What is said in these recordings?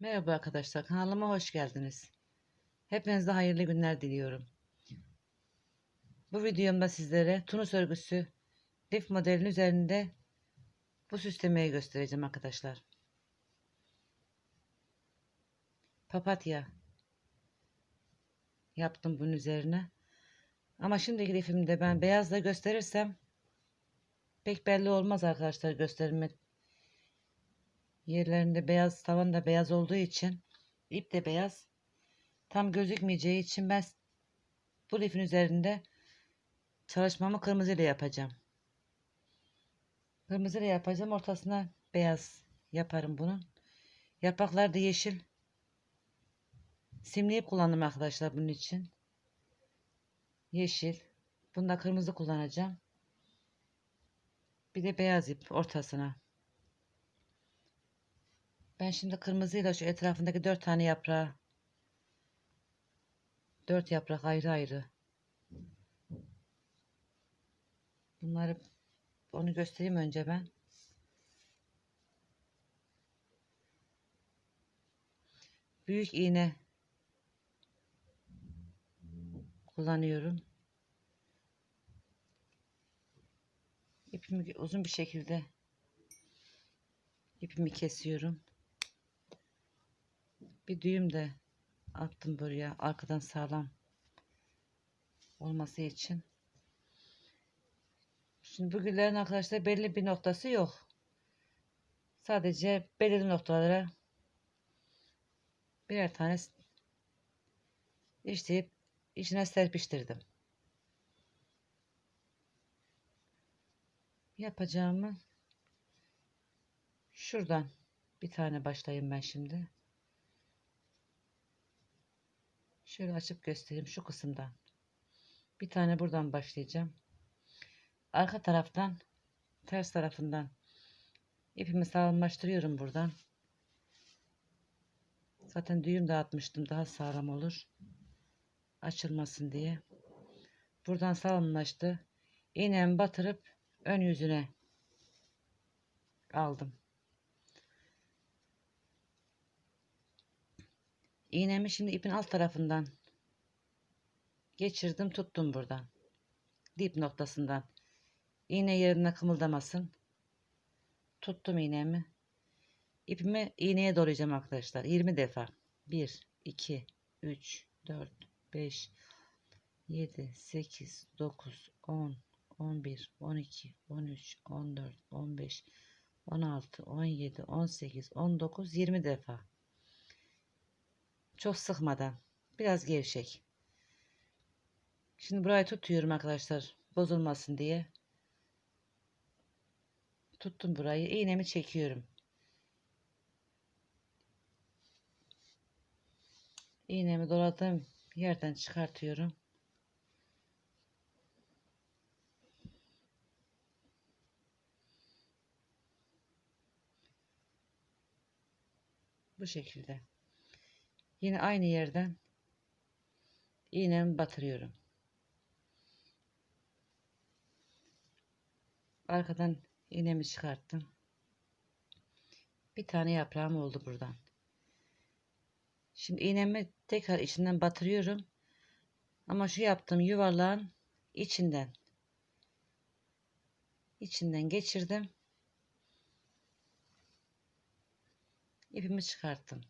Merhaba arkadaşlar, kanalıma hoş geldiniz. Hepinize hayırlı günler diliyorum. Bu videomda sizlere tunus örgüsü lif modelinin üzerinde bu süslemeyi göstereceğim arkadaşlar. Papatya yaptım bunun üzerine. Ama şimdiki lifimde ben beyazla gösterirsem pek belli olmaz arkadaşlar gösterme Yerlerinde beyaz, tavan da beyaz olduğu için ip de beyaz. Tam gözükmeyeceği için ben bu lifin üzerinde çalışmamı kırmızı ile yapacağım. Kırmızı ile yapacağım. Ortasına beyaz yaparım bunun. Yapraklar da yeşil. Simli ip kullandım arkadaşlar bunun için. Yeşil. Bunda kırmızı kullanacağım. Bir de beyaz ip ortasına. Ben şimdi kırmızıyla şu etrafındaki dört tane yaprağı dört yaprak ayrı ayrı. Bunları onu göstereyim önce ben. Büyük iğne kullanıyorum. İpimi uzun bir şekilde ipimi kesiyorum bir düğüm de attım buraya arkadan sağlam olması için. Şimdi bu güllerin arkadaşlar belli bir noktası yok. Sadece belirli noktalara birer tane işleyip içine serpiştirdim. Yapacağımı şuradan bir tane başlayayım ben şimdi. Şöyle açıp göstereyim şu kısımdan. Bir tane buradan başlayacağım. Arka taraftan ters tarafından ipimi sağlamlaştırıyorum buradan. Zaten düğüm dağıtmıştım daha sağlam olur. Açılmasın diye. Buradan sağlamlaştı. İğnemi batırıp ön yüzüne aldım. İğnemi şimdi ipin alt tarafından geçirdim tuttum buradan. Dip noktasından. İğne yerine kımıldamasın. Tuttum iğnemi. İpimi iğneye dolayacağım arkadaşlar. 20 defa. 1, 2, 3, 4, 5, 7, 8, 9, 10, 11, 12, 13, 14, 15, 16, 17, 18, 19, 20 defa. Çok sıkmadan. Biraz gevşek. Şimdi burayı tutuyorum arkadaşlar. Bozulmasın diye. Tuttum burayı. İğnemi çekiyorum. İğnemi doladığım yerden çıkartıyorum. Bu şekilde. Yine aynı yerden iğnemi batırıyorum. Arkadan iğnemi çıkarttım. Bir tane yaprağım oldu buradan. Şimdi iğnemi tekrar içinden batırıyorum. Ama şu yaptığım yuvarlağın içinden içinden geçirdim. İpimi çıkarttım.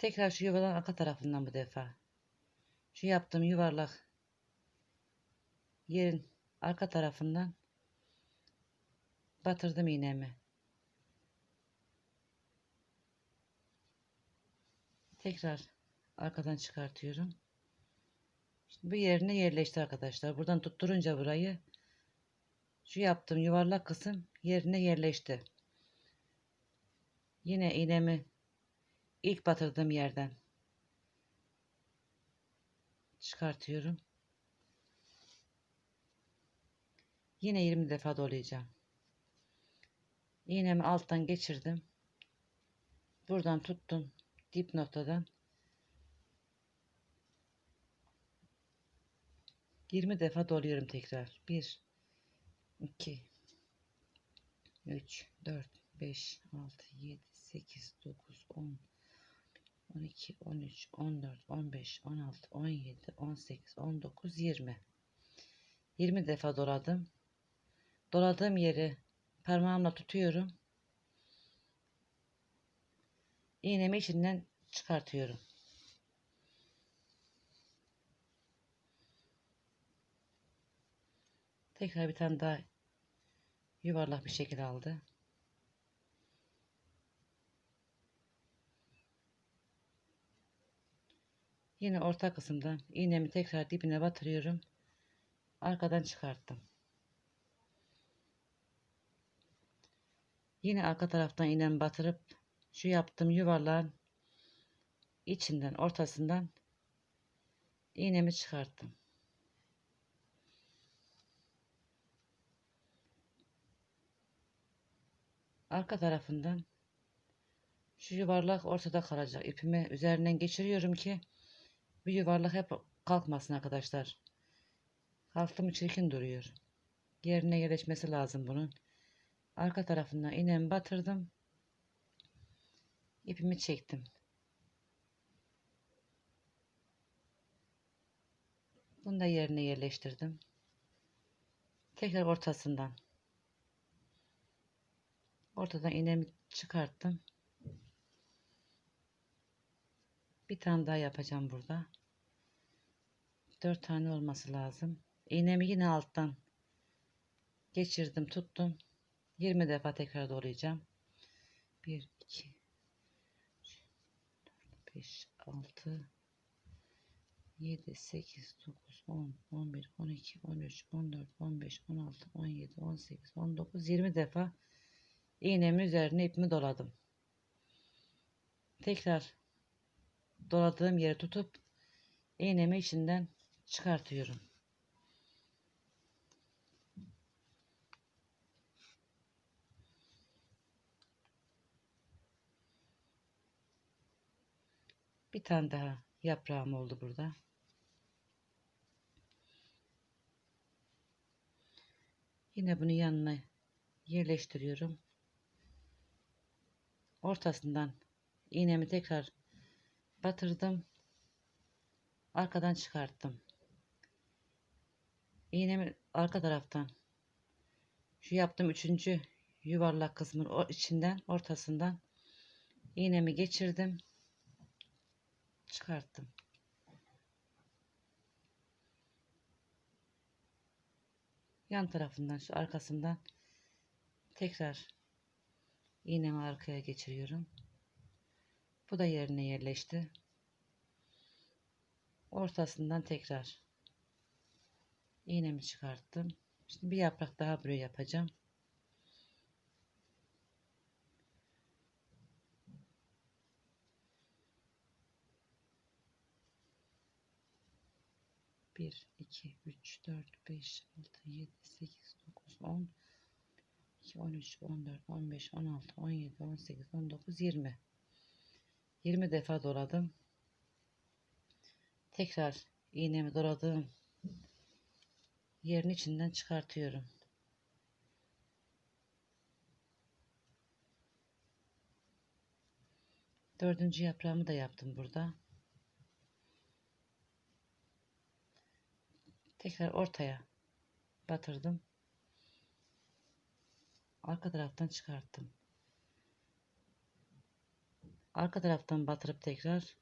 Tekrar şu yuvarlağın arka tarafından bu defa. Şu yaptığım yuvarlak yerin arka tarafından batırdım iğnemi. Tekrar arkadan çıkartıyorum. Şimdi bu yerine yerleşti arkadaşlar. Buradan tutturunca burayı şu yaptığım yuvarlak kısım yerine yerleşti. Yine iğnemi ilk batırdığım yerden çıkartıyorum. Yine 20 defa dolayacağım. İğnemi alttan geçirdim. Buradan tuttum dip noktadan 20 defa doluyorum tekrar. 1 2 3 4 5 6 7 8, 9, 10, 12, 13, 14, 15, 16, 17, 18, 19, 20. 20 defa doladım. Doladığım yeri parmağımla tutuyorum. İğnemi içinden çıkartıyorum. Tekrar bir tane daha yuvarlak bir şekil aldı. Yine orta kısımdan iğnemi tekrar dibine batırıyorum. Arkadan çıkarttım. Yine arka taraftan iğnemi batırıp şu yaptığım yuvarlağın içinden ortasından iğnemi çıkarttım. Arka tarafından şu yuvarlak ortada kalacak. İpimi üzerinden geçiriyorum ki bu yuvarlak hep kalkmasın arkadaşlar. Kalktı mı çirkin duruyor. Yerine yerleşmesi lazım bunun. Arka tarafından iğnemi batırdım. İpimi çektim. Bunu da yerine yerleştirdim. Tekrar ortasından. Ortadan iğnemi çıkarttım. Bir tane daha yapacağım burada. Dört tane olması lazım. İğnemi yine alttan geçirdim, tuttum. 20 defa tekrar dolayacağım. 1 2 4 5 6 7 8 9 10 11 12 13 14 15 16 17 18 19 20 defa iğnemi üzerine ipimi doladım. Tekrar doladığım yeri tutup iğnemi içinden çıkartıyorum. Bir tane daha yaprağım oldu burada. Yine bunu yanına yerleştiriyorum. Ortasından iğnemi tekrar batırdım. Arkadan çıkarttım. İğnemi arka taraftan şu yaptığım üçüncü yuvarlak kısmın o içinden ortasından iğnemi geçirdim. Çıkarttım. Yan tarafından şu arkasından tekrar iğnemi arkaya geçiriyorum. Bu da yerine yerleşti. Ortasından tekrar iğnemi çıkarttım. Şimdi bir yaprak daha buraya yapacağım. Bir, iki, üç, dört, beş, altı, yedi, sekiz, dokuz, on, iki, on üç, on dört, on beş, on altı, on yedi, on sekiz, on dokuz, yirmi. Yirmi defa doladım. Tekrar iğnemi doladığım yerin içinden çıkartıyorum. Dördüncü yaprağımı da yaptım burada. Tekrar ortaya batırdım. Arka taraftan çıkarttım. Arka taraftan batırıp tekrar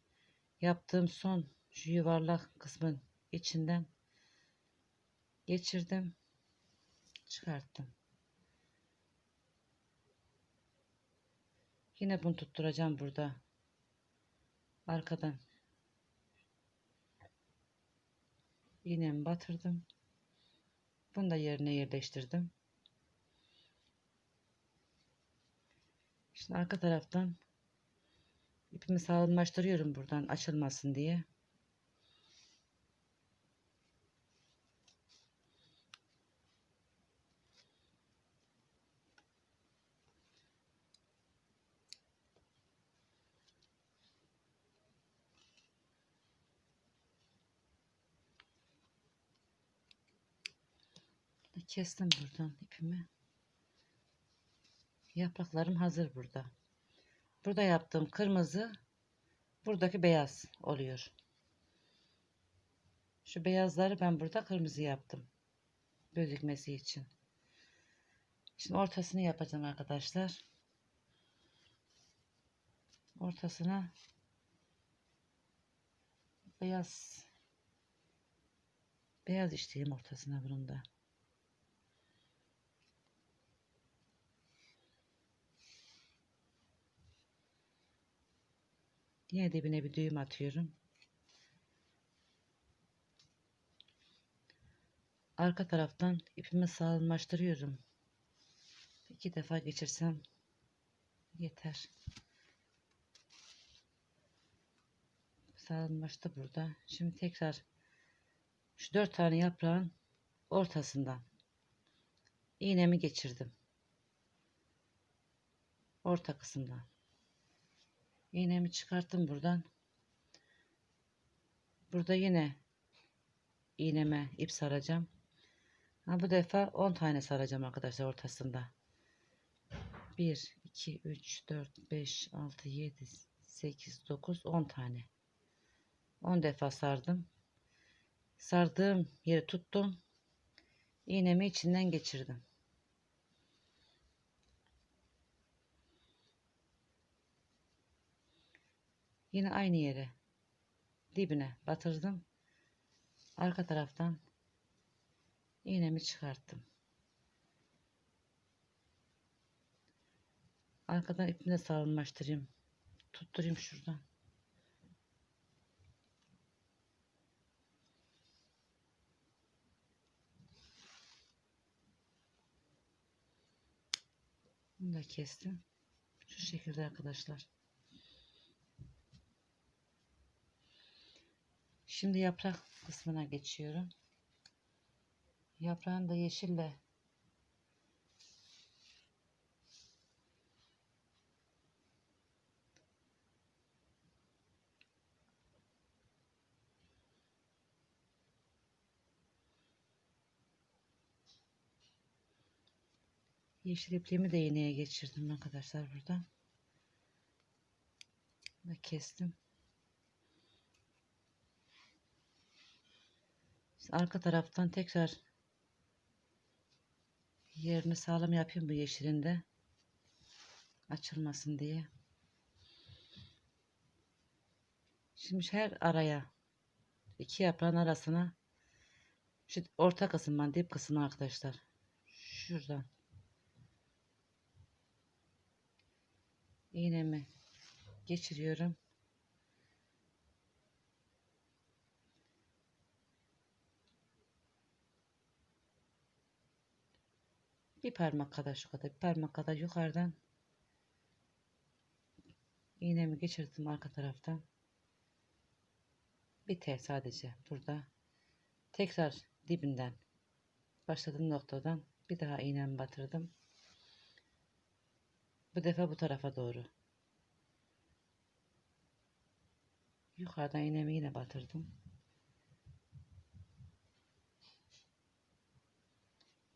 yaptığım son şu yuvarlak kısmın içinden geçirdim. Çıkarttım. Yine bunu tutturacağım burada. Arkadan iğnemi batırdım. Bunu da yerine yerleştirdim. Şimdi arka taraftan ipimi sağlamlaştırıyorum buradan açılmasın diye. Kestim buradan ipimi. Yapraklarım hazır burada. Burada yaptığım kırmızı buradaki beyaz oluyor. Şu beyazları ben burada kırmızı yaptım. Gözükmesi için. Şimdi ortasını yapacağım arkadaşlar. Ortasına beyaz beyaz işleyeyim ortasına bunun da. Yine dibine bir düğüm atıyorum. Arka taraftan ipimi sağlamlaştırıyorum. İki defa geçirsem yeter. Sağlamlaştı burada. Şimdi tekrar şu dört tane yaprağın ortasından iğnemi geçirdim. Orta kısımdan. İğnemi çıkarttım buradan. Burada yine iğneme ip saracağım. Ha, bu defa 10 tane saracağım arkadaşlar ortasında. 1, 2, 3, 4, 5, 6, 7, 8, 9, 10 tane. 10 defa sardım. Sardığım yeri tuttum. İğnemi içinden geçirdim. Yine aynı yere dibine batırdım. Arka taraftan iğnemi çıkarttım. Arkadan ipini sağlamlaştırayım. Tutturayım şuradan. Bunu da kestim. Şu şekilde arkadaşlar. Şimdi yaprak kısmına geçiyorum. Yaprağını da yeşille Yeşil ipliğimi de iğneye geçirdim arkadaşlar burada. Ve kestim. Arka taraftan tekrar yerini sağlam yapayım bu yeşilinde açılmasın diye. Şimdi her araya iki yaprağın arasına şu orta kısımdan dip kısmı arkadaşlar şuradan iğnemi geçiriyorum. Bir parmak kadar şu kadar bir parmak kadar yukarıdan iğnemi geçirdim arka taraftan. Bir tel sadece burada. Tekrar dibinden başladığım noktadan bir daha iğnemi batırdım. Bu defa bu tarafa doğru. Yukarıdan iğnemi yine batırdım.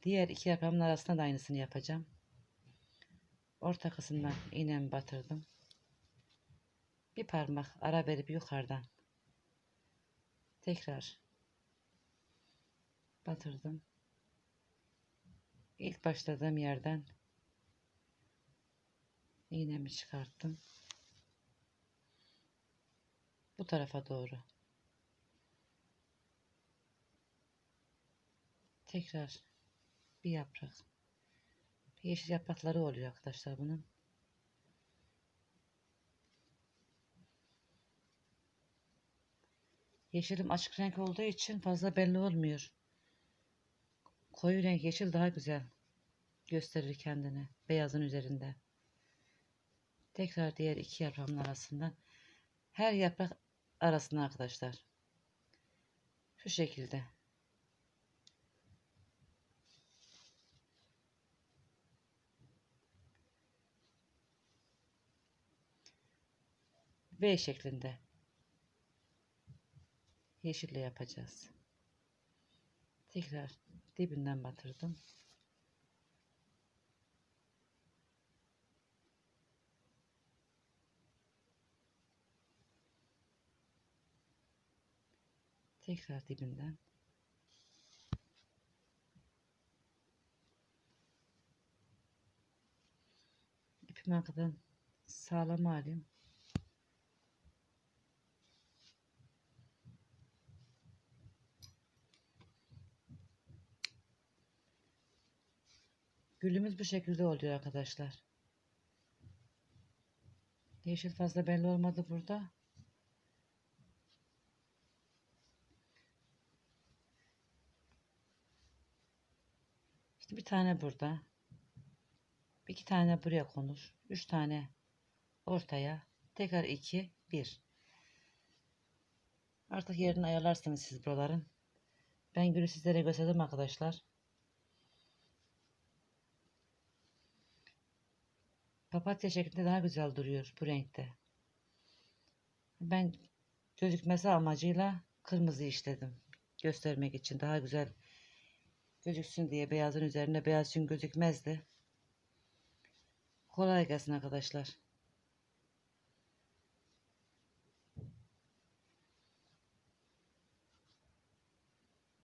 Diğer iki yaprağımın arasında da aynısını yapacağım. Orta kısımdan iğnemi batırdım. Bir parmak ara verip yukarıdan tekrar batırdım. İlk başladığım yerden iğnemi çıkarttım. Bu tarafa doğru. Tekrar bir yaprak. Yeşil yaprakları oluyor arkadaşlar bunun. Yeşilim açık renk olduğu için fazla belli olmuyor. Koyu renk yeşil daha güzel gösterir kendini beyazın üzerinde. Tekrar diğer iki yaprağın arasından her yaprak arasında arkadaşlar. Şu şekilde. V şeklinde yeşille yapacağız. Tekrar dibinden batırdım. Tekrar dibinden. İpimi arkadan sağlam alayım. Gülümüz bu şekilde oluyor arkadaşlar. Yeşil fazla belli olmadı burada. İşte bir tane burada. iki tane buraya konur. Üç tane ortaya. Tekrar iki, bir. Artık yerini ayarlarsınız siz buraların. Ben gülü sizlere gösterdim arkadaşlar. Papatya şeklinde daha güzel duruyor bu renkte. Ben gözükmesi amacıyla kırmızı işledim. Göstermek için daha güzel gözüksün diye beyazın üzerine beyaz çünkü gözükmezdi. Kolay gelsin arkadaşlar.